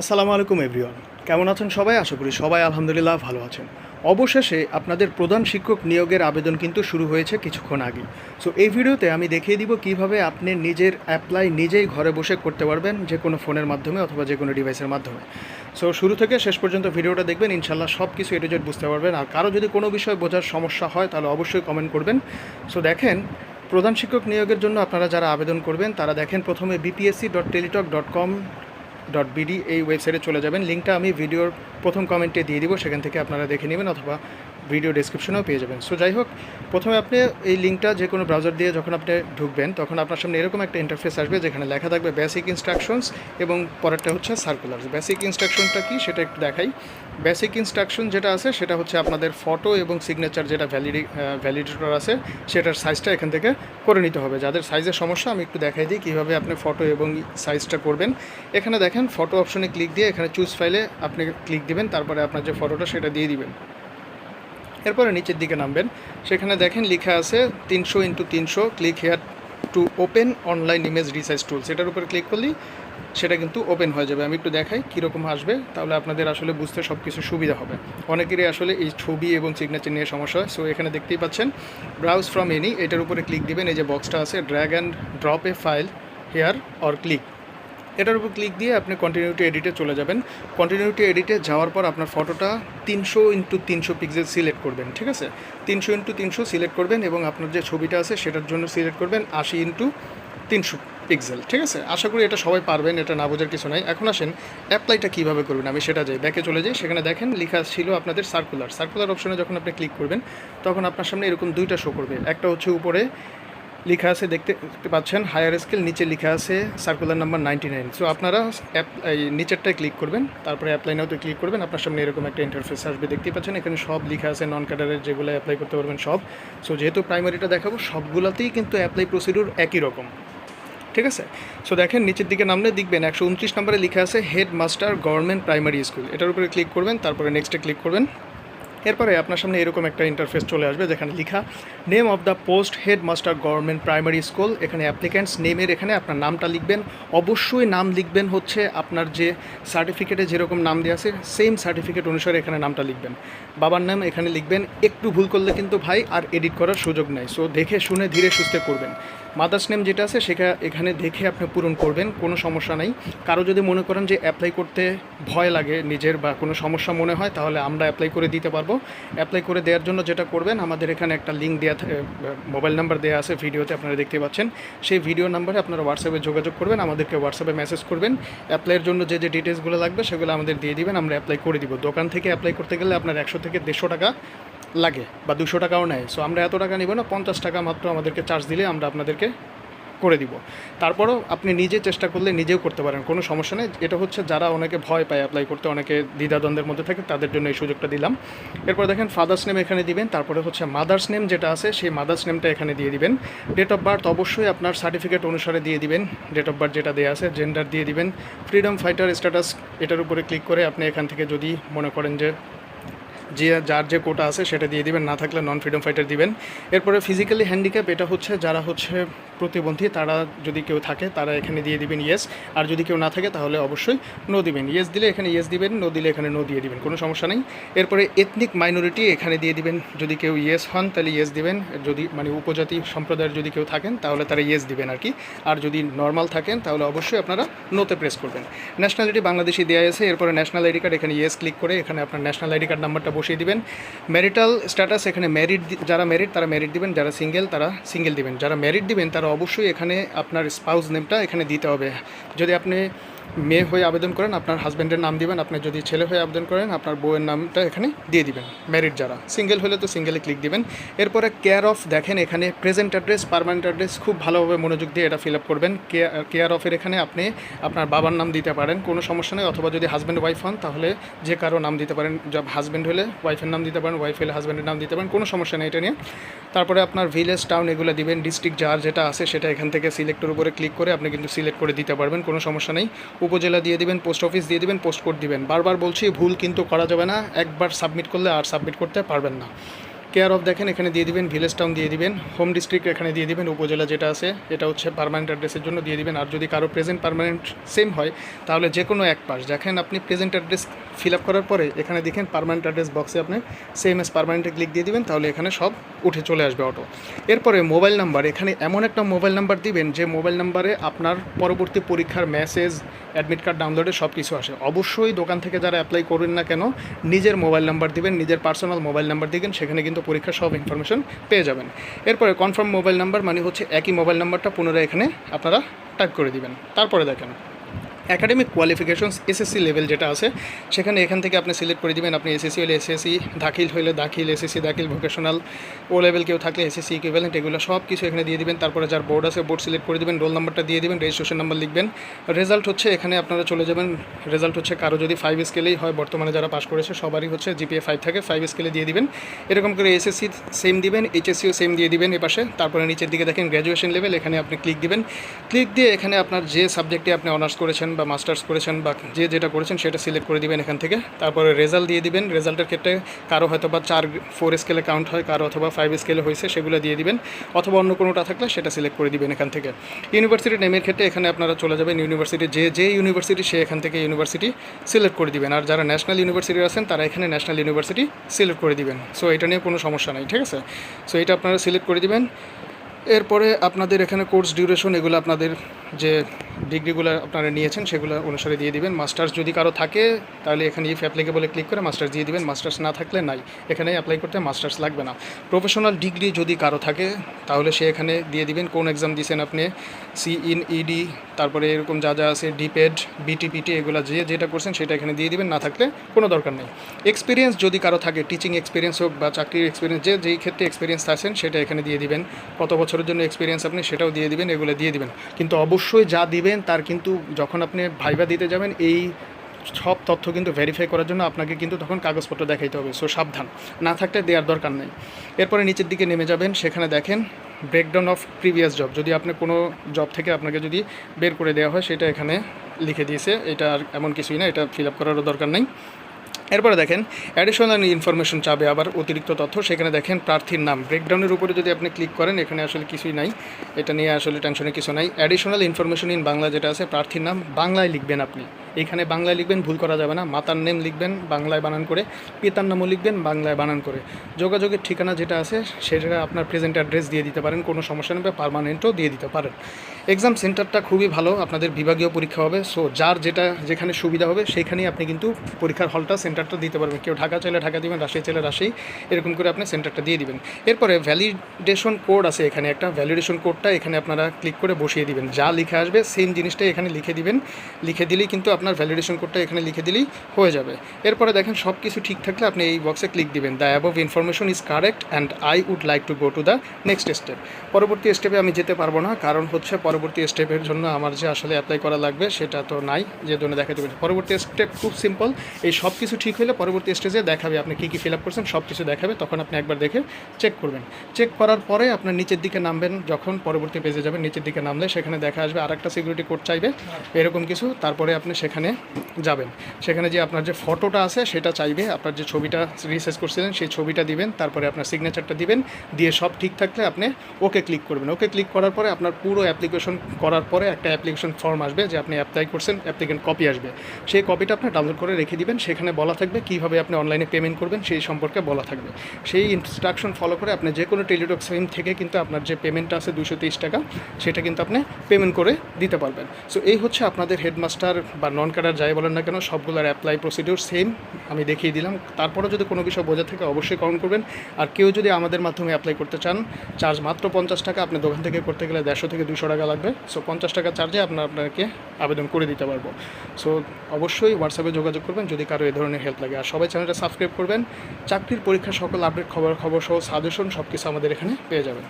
আসসালামু আলাইকুম, এভরিওয়ান। কেমন আছেন সবাই? আশা করি সবাই আলহামদুলিল্লাহ ভালো আছেন। অবশেষে আপনাদের প্রধান শিক্ষক নিয়োগের আবেদন কিন্তু শুরু হয়েছে কিছুক্ষণ আগে। সো এই ভিডিওতে আমি দেখিয়ে দিব কীভাবে আপনি নিজের অ্যাপ্লাই নিজেই ঘরে বসে করতে পারবেন যে কোনো ফোনের মাধ্যমে অথবা যে কোনো ডিভাইসের মাধ্যমে। সো শুরু থেকে শেষ পর্যন্ত ভিডিওটা দেখবেন ইনশাল্লাহ সব কিছু এটু বুঝতে পারবেন। আর কারও যদি কোনো বিষয় বোঝার সমস্যা হয়, তাহলে অবশ্যই কমেন্ট করবেন। সো দেখেন, প্রধান শিক্ষক নিয়োগের জন্য আপনারা যারা আবেদন করবেন, তারা দেখেন প্রথমে BPSC dot Teletalk dot com dot BD এই ওয়েবসাইটে চলে যাবেন। লিঙ্কটা আমি ভিডিওর প্রথম কমেন্টে দিয়ে দিব, সেখান থেকে আপনারা দেখে নেবেন, অথবা ভিডিও ডেসক্রিপশনেও পেয়ে যাবেন। সো যাই হোক, প্রথমে আপনি এই লিঙ্কটা যে কোনো ব্রাউজার দিয়ে যখন আপনি ঢুকবেন, তখন আপনার সামনে এরকম একটা ইন্টারফেস আসবে যেখানে লেখা থাকবে বেসিক ইনস্ট্রাকশনস এবং পরেরটা হচ্ছে সার্কুলার বেসিক ইনস্ট্রাকশনটা কি? সেটা একটু দেখাই। বেসিক ইনস্ট্রাকশন যেটা আছে, সেটা হচ্ছে আপনাদের ফটো এবং সিগনেচার যেটা ভ্যালিডি ভ্যালিডেটর আছে, সেটার সাইজটা এখান থেকে করে নিতে হবে। যাদের সাইজের সমস্যা, আমি একটু দেখাই দিই কীভাবে আপনি ফটো এবং সাইজটা করবেন। এখানে দেখেন ফটো অপশনে ক্লিক দিয়ে এখানে চুজ ফাইলে আপনি ক্লিক দিবেন, তারপরে আপনার যে ফটোটা সেটা দিয়ে দিবেন। এরপরে নিচের দিকে নামবেন। সেখানে দেখেন লেখা আছে তিনশো ইন্টু তিনশো click here to open online image resize tool সেটার উপরে ক্লিক করলেই সেটা কিন্তু ওপেন হয়ে যাবে। আমি একটু দেখাই কীরকম আসবে, তাহলে আপনাদের আসলে বুঝতে সব কিছু সুবিধা হবে। অনেকেরই আসলে এই ছবি এবং সিগনেচার নিয়ে সমস্যা হয়। সো এখানে দেখতেই পাচ্ছেন ব্রাউজ ফ্রম এনি এটার উপরে ক্লিক দিবেন। এই যে বক্সটা আছে drag and drop a file here or click এটার উপর ক্লিক দিয়ে আপনি কন্টিনিউটি এডিটে চলে যাবেন। কন্টিনিউটি এডিটে যাওয়ার পর আপনার ফটোটা তিনশো ইন্টু তিনশো পিক্সেল সিলেক্ট করবেন, ঠিক আছে? তিনশো ইন্টু তিনশো সিলেক্ট করবেন এবং আপনার যে ছবিটা আছে সেটার জন্য সিলেক্ট করবেন আশি ইন্টু তিনশো পিক্সেল ঠিক আছে? আশা করি এটা সবাই পারবেন, এটা না বোঝার কিছু নাই। এখন আসেন অ্যাপ্লাইটা কীভাবে করবেন? আমি সেটা যাই ব্যাকে চলে যাই। সেখানে দেখেন লেখা ছিল আপনাদের সার্কুলার সার্কুলার অপশনে যখন আপনি ক্লিক করবেন, তখন আপনার সামনে এরকম দুইটা শো করবে। একটা হচ্ছে উপরে লেখা আছে, দেখতে দেখতে পাচ্ছেন হায়ার স্কেল নিচে লেখা আছে circular number ninety nine so আপনারা অ্যাপ এই নিচেরটায় ক্লিক করবেন, তারপরে অ্যাপ্লাই নাওতে ক্লিক করবেন, আপনার সামনে এরকম একটা ইন্টারফেস আসবে, দেখতেই পাচ্ছেন, এখানে সব লেখা আছে নন ক্যাডারের যেগুলো অ্যাপ্লাই করতে পারবেন, সব। সো যেহেতু প্রাইমারিটা দেখাবো, সবগুলোতেই কিন্তু অ্যাপ্লাই প্রসিডিউর একই রকম। ঠিক আছে? সো দেখেন, নিচের দিকে নামলে দেখবেন, একশো উনত্রিশ নম্বরে লেখা আছে head master government primary school এটার উপরে ক্লিক করবেন, তারপরে নেক্সটে ক্লিক করবেন। এরপরে আপনার সামনে এরকম একটা ইন্টারফেস চলে আসবে যেখানে লেখা name of the post head master government primary school এখানে অ্যাপ্লিক্যান্টস নেমের এখানে আপনার নামটা লিখবেন। অবশ্যই নাম লিখবেন হচ্ছে আপনার যে সার্টিফিকেটে যেরকম নাম দেওয়া আছে সেম সার্টিফিকেট অনুসারে এখানে নামটা লিখবেন। বাবার নাম এখানে লিখবেন। একটু ভুল করলে কিন্তু ভাই আর এডিট করার সুযোগ নেই। সো দেখে শুনে ধীরে সুস্থে করবেন। মাদার্স নেম যেটা আছে, সেটা এখানে দেখে আপনি পূরণ করবেন, কোনো সমস্যা নেই। কারও যদি মনে করেন যে অ্যাপ্লাই করতে ভয় লাগে নিজের বা কোনো সমস্যা মনে হয়, তাহলে আমরা অ্যাপ্লাই করে দিতে পারব। অ্যাপ্লাই করে দেওয়ার জন্য যেটা করবেন, আমাদের এখানে একটা লিঙ্ক দেওয়া থাকে মোবাইল নাম্বার দেওয়া আছে ভিডিওতে, আপনারা দেখতে পাচ্ছেন। সেই ভিডিও নাম্বারে আপনারা হোয়াটসঅ্যাপে যোগাযোগ করবেন, আমাদেরকে হোয়াটসঅ্যাপে মেসেজ করবেন। অ্যাপ্লাইয়ের জন্য যে যে ডিটেলসগুলো লাগবে, সেগুলো আমাদের দিয়ে দিবেন, আমরা অ্যাপ্লাই করে দিব। দোকান থেকে অ্যাপ্লাই করতে গেলে আপনার একশো থেকে দেড়শো টাকা লাগে, বা দুশো টাকাও নেয়। সো আমরা এত টাকা নিব না, পঞ্চাশ টাকা মাত্র আমাদেরকে চার্জ দিলে আমরা আপনাদেরকে করে দিব। তারপরেও আপনি নিজে চেষ্টা করলে নিজেও করতে পারেন, কোনো সমস্যা নেই। এটা হচ্ছে যারা অনেকে ভয় পায় অ্যাপ্লাই করতে, অনেকে দ্বিধাদ্বন্দ্বের মধ্যে থাকে, তাদের জন্য এই সুযোগটা দিলাম। এরপর দেখেন ফাদার্স নেম এখানে দিবেন, তারপরে হচ্ছে মাদার্স নেম যেটা আছে, সেই মাদার্স নেমটা এখানে দিয়ে দিবেন। ডেট অফ বার্থ অবশ্যই আপনার সার্টিফিকেট অনুসারে দিয়ে দিবেন। ডেট অফ বার্থ যেটা দেওয়া আছে জেন্ডার দিয়ে দিবেন। ফ্রিডম ফাইটার স্ট্যাটাস এটার উপরে ক্লিক করে আপনি এখান থেকে যদি মনে করেন যে যে যার যে কোটা আছে সেটা দিয়ে দিবেন, না থাকলে নন ফ্রিডম ফাইটার দিবেন। এরপরে ফিজিক্যালি হ্যান্ডিক্যাপ এটা হচ্ছে যারা হচ্ছে প্রতিবন্ধী, তারা যদি কেউ থাকে তারা এখানে দিয়ে দিবেন ইয়েস আর যদি কেউ না থাকে তাহলে অবশ্যই নো দিবেন। ইয়েস দিলে এখানে ইয়েস দিবেন নো দিলে এখানে নো দিয়ে দিবেন, কোনো সমস্যা নেই। এরপরে এথনিক মাইনরিটি এখানে দিয়ে দিবেন, যদি কেউ ইয়েস হন তাহলে ইয়েস দিবেন। যদি মানে উপজাতি সম্প্রদায়ের যদি কেউ থাকেন তাহলে তারা ইয়েস দিবেন আর কি। আর যদি নর্মাল থাকেন তাহলে অবশ্যই আপনারা নোতে প্রেস করবেন। ন্যাশনালিটি বাংলাদেশি দেওয়া আছে, এরপরে ন্যাশনাল আইডি কার্ড এখানে ইয়েস ক্লিক করে এখানে আপনার ন্যাশনাল আইডি কার্ড নাম্বারটা বসিয়ে দিবেন। ম্যারিটাল স্ট্যাটাস এখানে ম্যারিড যারা ম্যারিড তারা ম্যারিড দিবেন, যারা সিঙ্গেল তারা সিঙ্গেল দিবেন। যারা ম্যারিড দিবেন তারা অবশ্যই এখানে আপনার স্পাউস নেমটা এখানে দিতে হবে। যদি আপনি মেয়ে হয়ে আবেদন করেন, আপনার হাজব্যান্ডের নাম দিবেন, আপনি যদি ছেলে হয়ে আবেদন করেন, আপনার বউয়ের নামটা এখানে দিয়ে দিবেন ম্যারিড যারা। সিঙ্গেল হলে তো সিঙ্গেলে ক্লিক দিবেন। এরপরে কেয়ার অফ দেখেন, এখানে প্রেজেন্ট অ্যাড্রেস পারমানেন্ট অ্যাড্রেস খুব ভালোভাবে মনোযোগ দিয়ে এটা ফিল আপ করবেন। কেয়ার অফের এখানে আপনি আপনার বাবার নাম দিতে পারেন, কোনো সমস্যা নেই। অথবা যদি হাজব্যান্ড ওয়াইফ হন, তাহলে যে কারও নাম দিতে পারেন যা হাজব্যান্ড হলে ওয়াইফের নাম দিতে পারেন ওয়াইফ হলে হাজব্যান্ডের নাম দিতে পারেন, কোনো সমস্যা নেই এটা নিয়ে। তারপরে আপনার ভিলেজ টাউন এগুলো দিবেন ডিস্ট্রিক্ট যার যেটা আছে সেটা এখান থেকে সিলেক্টের উপরে ক্লিক করে আপনি কিন্তু সিলেক্ট করে দিতে পারবেন, কোনো সমস্যা নেই। উপজেলা দিয়ে দিবেন পোস্ট অফিস দিয়ে দিবেন পোস্ট কোড দিবেন। বারবার বলছি, ভুল কিন্তু করা যাবে না। একবার সাবমিট করলে আর সাবমিট করতে পারবেন না। কেয়ার অফ দেখেন, এখানে দিয়ে দিবেন ভিলেজ টাউন দিয়ে দিবেন হোম ডিস্ট্রিক্ট এখানে দিয়ে দিবেন, উপজেলা যেটা আছে, এটা হচ্ছে পারমানেন্ট অ্যাড্রেসের জন্য দিয়ে দিবেন। আর যদি কারও প্রেজেন্ট পারমানেন্ট সেম হয়, তাহলে যে কোনো এক পাশ। দেখেন, আপনি প্রেজেন্ট অ্যাড্রেস ফিল আপ করার পরে এখানে দেখেন পার্মানেন্ট অ্যাড্রেস বক্সে আপনি সেম এস পার্মানেন্টে ক্লিক দিয়ে দিবেন, তাহলে এখানে সব উঠে চলে আসবে অটো এরপরে মোবাইল নাম্বার এখানে এমন একটা মোবাইল নাম্বার দিবেন, যে মোবাইল নাম্বারে আপনার পরবর্তী পরীক্ষার মেসেজ অ্যাডমিট কার্ড ডাউনলোডে সব কিছু আসে। অবশ্যই দোকান থেকে যারা অ্যাপ্লাই করবেন না কেন, নিজের মোবাইল নাম্বার দিবেন, নিজের পার্সোনাল মোবাইল নাম্বার দিবেন, সেখানে কিন্তু পরীক্ষার সব ইনফরমেশন পেয়ে যাবেন। এরপরে কনফার্ম মোবাইল নাম্বার মানে হচ্ছে একই মোবাইল নাম্বারটা পুনরায় এখানে আপনারা টাইপ করে দিবেন। তারপরে দেখেন। একাডেমিক কোয়ালিফিকেশনস এসএসসি লেভেল যেটা আছে, সেখানে এখান থেকে আপনি সিলেক্ট করে দেবেন। আপনি এসএসসি হলে এসএসসি দাখিল হলে দাখিল এসএসসি দাখিল ভোকেশনাল ও লেভেল কেউ থাকলে এসএসসি ইকুইভ্যালেন্ট এগুলো সব কিছু এখানে দিয়ে দিবেন। তারপরে যার বোর্ড আছে বোর্ড সিলেক্ট করে দিবেন রোল নাম্বারটা দিয়ে দিবেন রেজিস্ট্রেশন নাম্বার লিখবেন। রেজাল্ট হচ্ছে এখানে আপনারা চলে যাবেন। রেজাল্ট হচ্ছে কারও যদি ফাইভ স্কেলেই হয়, বর্তমানে যারা পাস করেছে, সবারই হচ্ছে জিপিএ ফাইভ থাকে ফাইভ স্কেলে দিয়ে দিবেন। এরকম করে এসএসসি সেম দিবেন এইচএসসিও সেম দিয়ে দিবেন এপাশে। তারপরে নিচের দিকে দেখেন গ্র্যাজুয়েশন লেভেল এখানে আপনি ক্লিক দিবেন। ক্লিক দিয়ে এখানে আপনার যে সাবজেক্টে আপনি অনার্স করেছেন বা মাস্টার্স করেছেন বা যে যেটা করেছেন সেটা সিলেক্ট করে দিবেন এখান থেকে। তারপরে রেজাল্ট দিয়ে দিবেন। রেজাল্টের ক্ষেত্রে কারও হয়তো বা চার ফোর স্কেলে কাউন্ট হয়, কারও অথবা ফাইভ স্কেলে হয়েছে, সেগুলো দিয়ে দিবেন। অথবা অন্য কোনোটা থাকলে সেটা সিলেক্ট করে দিবেন এখান থেকে। ইউনিভার্সিটি নেমের ক্ষেত্রে এখানে আপনারা চলে যাবেন। ইউনিভার্সিটি যে যে ইউনিভার্সিটি সে এখান থেকে ইউনিভার্সিটি সিলেক্ট করে দিবেন। আর যারা ন্যাশনাল ইউনিভার্সিটি আছেন, তারা এখানে ন্যাশনাল ইউনিভার্সিটি সিলেক্ট করে দিবেন। সো এটা নিয়ে কোনো সমস্যা নাই, ঠিক আছে? সো এটা আপনারা সিলেক্ট করে দিবেন। এরপরে আপনাদের এখানে কোর্স ডিউরেশন এগুলো আপনাদের যে ডিগ্রিগুলো আপনারা নিয়েছেন সেগুলো অনুসারে দিয়ে দিবেন। মাস্টার্স যদি কারও থাকে, তাহলে এখানে ইফ অ্যাপ্লিকেবলে ক্লিক করে মাস্টার্স দিয়ে দিবেন। মাস্টার্স না থাকলে নাই। এখানে অ্যাপ্লাই করতে মাস্টার্স লাগবে না। প্রফেশনাল ডিগ্রি যদি কারও থাকে, তাহলে সে এখানে দিয়ে দিবেন। কোন এক্সাম দিয়েছেন আপনি? সি ইন ইডি তারপরে এরকম যা যা আছে ডিপেড বিটিপিটি এগুলো যে যেটা করছেন সেটা এখানে দিয়ে দিবেন। না থাকলে কোনো দরকার নেই। এক্সপিরিয়েন্স যদি কারও থাকে টিচিং এক্সপিরিয়েন্স হোক বা চাকরির এক্সপিরিয়েন্স যে যেই ক্ষেত্রে এক্সপিরিয়েন্স আছেন সেটা এখানে দিয়ে দিবেন। কত বছরের জন্য এক্সপিরিয়েন্স আপনি সেটাও দিয়ে দিবেন, এগুলো দিয়ে দিবেন। কিন্তু অবশ্যই যা দিবেন, তার কিন্তু যখন আপনি ভাইবা দিতে যাবেন, এই সব তথ্য কিন্তু ভেরিফাই করার জন্য আপনাকে কিন্তু তখন কাগজপত্র দেখাইতে হবে। সো সাবধান। না থাকলে দেওয়ার দরকার নেই। এরপরে নিচের দিকে নেমে যাবেন, সেখানে দেখেন ব্রেকডাউন অফ প্রিভিয়াস জব যদি আপনি কোনো জব থেকে আপনাকে যদি বের করে দেওয়া হয়, সেটা এখানে লিখে দিয়েছে। এটা আর এমন কিছুই না, এটা ফিল আপ করারও দরকার নেই। এরপরে দেখেন অ্যাডিশনাল ইনফরমেশন চাবে আবার অতিরিক্ত তথ্য, সেখানে দেখেন প্রার্থীর নাম। ব্রেকডাউনের উপরে যদি আপনি ক্লিক করেন, এখানে আসলে কিছুই নাই। এটা নিয়ে আসলে টেনশনে কিছু নাই। অ্যাডিশনাল ইনফরমেশন ইন বাংলা যেটা আছে, প্রার্থীর নাম বাংলায় লিখবেন আপনি। এখানে বাংলায় লিখবেন, ভুল করা যাবে না। মাতার নেম লিখবেন, বাংলায় বানান করে। পিতার নামও লিখবেন, বাংলায় বানান করে। যোগাযোগের ঠিকানা যেটা আছে, সেটা আপনার প্রেজেন্ট অ্যাড্রেস দিয়ে দিতে পারেন। কোনো সমস্যা নেই, পারমানেন্টও দিয়ে দিতে পারেন। এক্সাম সেন্টারটা খুবই ভালো, আপনাদের বিভাগীয় পরীক্ষা হবে। সো, যার যেটা, যেখানে সুবিধা হবে সেইখানেই আপনি কিন্তু পরীক্ষার হলটা সেন্টারটা দিতে পারবেন। কেউ ঢাকা চাইলে ঢাকা দিবেন, রাজশাহী চাইলে রাজশাহী, এরকম করে আপনি সেন্টারটা দিয়ে দিবেন। এরপরে ভ্যালিডেশন কোড আছে এখানে একটা। ভ্যালিডেশন কোডটা এখানে আপনারা ক্লিক করে বসিয়ে দিবেন। যা লিখে আসবে সেম জিনিসটাই এখানে লিখে দিবেন। লিখে দিলেই কিন্তু আপনার ভ্যালিডেশন কোডটা এখানে লিখে দিলেই হয়ে যাবে। এরপরে দেখেন সব কিছু ঠিক থাকলে আপনি এই বক্সে ক্লিক দিবেন। The above information is correct and I would like to go to the next step পরবর্তী স্টেপে আমি যেতে পারব না, কারণ হচ্ছে পরবর্তী স্টেপের জন্য আমার যে আসলে অ্যাপ্লাই করা লাগবে সেটা তো নাই, যে জন্য দেখাতে পারি পরবর্তী স্টেপ খুব সিম্পল এই সব কিছু ঠিক হলে পরবর্তী স্টেজে দেখাবে আপনি কী কী ফিল আপ করছেন, সব কিছু দেখাবে, তখন আপনি একবার দেখে চেক করবেন। চেক করার পরে আপনার নিচের দিকে নামবেন, যখন পরবর্তী পেজে যাবেন, নিচের দিকে নামলে সেখানে দেখা আসবে আর একটা সিকিউরিটি কোড চাইবে, এরকম কিছু। তারপরে আপনি সেখানে যাবেন। সেখানে যে আপনার যে ফটোটা আছে, সেটা চাইবে। আপনার যে ছবিটা রিসার্চ করছিলেন, সেই ছবিটা দিবেন, তারপরে আপনার সিগনেচারটা দিবেন, দিয়ে সব ঠিক থাকলে আপনি ওকে ক্লিক করবেন। ওকে ক্লিক করার পরে আপনার পুরো অ্যাপ্লিকেশন করার পরে একটা অ্যাপ্লিকেশন ফর্ম আসবে যে আপনি অ্যাপ্লাই করছেন অ্যাপ্লিকেন্ট কপি আসবে। সেই কপিটা আপনি ডাউনলোড করে রেখে দিবেন। সেখানে বলা থাকবে কীভাবে আপনি অনলাইনে পেমেন্ট করবেন, সেই সম্পর্কে বলা থাকবে। সেই ইনস্ট্রাকশন ফলো করে আপনি যে কোনো টেলিটক সিম থেকে কিন্তু আপনার যে পেমেন্টটা আছে দুশো টাকা, সেটা কিন্তু আপনি পেমেন্ট করে দিতে পারবেন। সো এই হচ্ছে আপনাদের হেডমাস্টার বা নন ক্যাডার যাই বলেন না কেন, সবগুলোর অ্যাপ্লাই প্রসিডিউর সেম আমি দেখিয়ে দিলাম। তারপরে যদি কোনো বিষয় বোঝা থাকে অবশ্যই কমেন্ট করবেন। আর কেউ যদি আমাদের মাধ্যমে অ্যাপ্লাই করতে চান চার্জ মাত্র পঞ্চাশ টাকা, আপনি দোকান থেকে করতে গেলে দেড়শো থেকে দুশো টাকা লাগবে। সো পঞ্চাশ টাকা চার্জে আপনার আপনাকে আবেদন করে দিতে পারব। সো অবশ্যই হোয়াটসঅ্যাপে যোগাযোগ করবেন যদি কারও এই ধরনের হেল্প লাগে। আর সবাই চ্যানেলটা সাবস্ক্রাইব করবেন। চাকরির পরীক্ষা সকল আপডেট খবর খবর সহ সাজেশন সব কিছু আমাদের এখানে পেয়ে যাবেন।